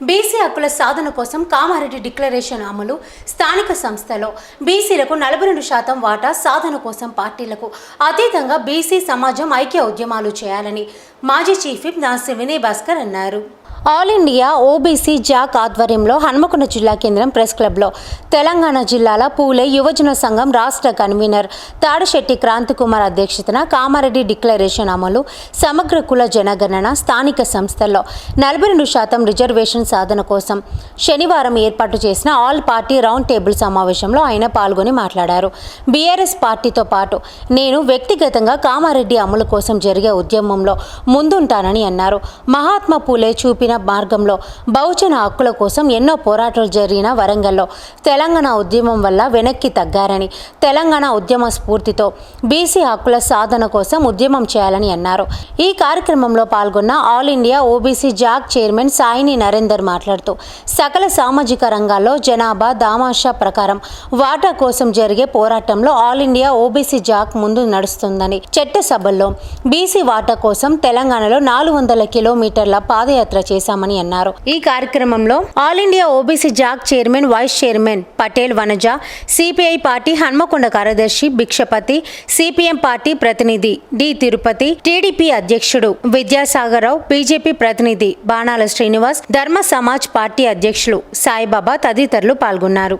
BC హక్కుల సాధన కోసం Kamareddy declaration అమలు స్థానిక సంస్థలో బీసీలకు నలభై రెండు శాతం వాటా సాధన కోసం పార్టీలకు అతీతంగా బీసీ సమాజం ఐక్య ఉద్యమాలు చేయాలని మాజీ చీఫ్ విప్ నాసి వినయ్ భాస్కర్ అన్నారు. ఆల్ ఇండియా ఓబీసీ జాక్ ఆధ్వర్యంలో హన్మకొండ జిల్లా కేంద్రం ప్రెస్ క్లబ్లో తెలంగాణ జిల్లాల పూలే యువజన సంఘం రాష్ట్ర కన్వీనర్ తాడిశెట్టి క్రాంతికుమార్ అధ్యక్షతన కామారెడ్డి డిక్లరేషన్ అమలు సమగ్ర కుల జనగణన స్థానిక సంస్థల్లో నలభై రెండు శాతం రిజర్వేషన్ సాధన కోసం శనివారం ఏర్పాటు చేసిన ఆల్ పార్టీ రౌండ్ టేబుల్ సమావేశంలో ఆయన పాల్గొని మాట్లాడారు. బీఆర్ఎస్ పార్టీతో పాటు నేను వ్యక్తిగతంగా కామారెడ్డి అమలు కోసం జరిగే ఉద్యమంలో ముందుంటానని అన్నారు. మహాత్మా పూలే చూపిన మార్గంలో బహుజన హక్కుల కోసం ఎన్నో పోరాటాలు జరిగిన వరంగల్లో. తెలంగాణ ఉద్యమం వల్ల వెనక్కి తగ్గారని తెలంగాణ ఉద్యమ స్ఫూర్తితో బీసీ హక్కుల సాధన కోసం ఉద్యమం చేయాలని అన్నారు. ఈ కార్యక్రమంలో పాల్గొన్న all India OBC JAC chairman Saini Narender మాట్లాడుతూ సకల సామాజిక రంగాల్లో జనాభా దామాషా ప్రకారం వాటా కోసం జరిగే పోరాటంలో ఆల్ ఇండియా ఓబీసీ జాక్ ముందు నడుస్తుందని చట్టసభల్లో బీసీ వాటా కోసం తెలంగాణలో నాలుగు వందల కిలోమీటర్ల పాదయాత్ర చేశామని అన్నారు. ఈ కార్యక్రమంలో all India OBC JAC chairman vice chairman Patel Vanaja CPI party Hanamkonda కార్యదర్శి భిక్షపతి సిపిఎం పార్టీ ప్రతినిధి డి తిరుపతి టీడీపీ అధ్యక్షుడు విద్యాసాగరరావు బీజేపీ ప్రతినిధి బాణాల శ్రీనివాస్ ధర్మ సమాజ్ పార్టీ అధ్యక్షులు సాయిబాబా తదితరులు పాల్గొన్నారు.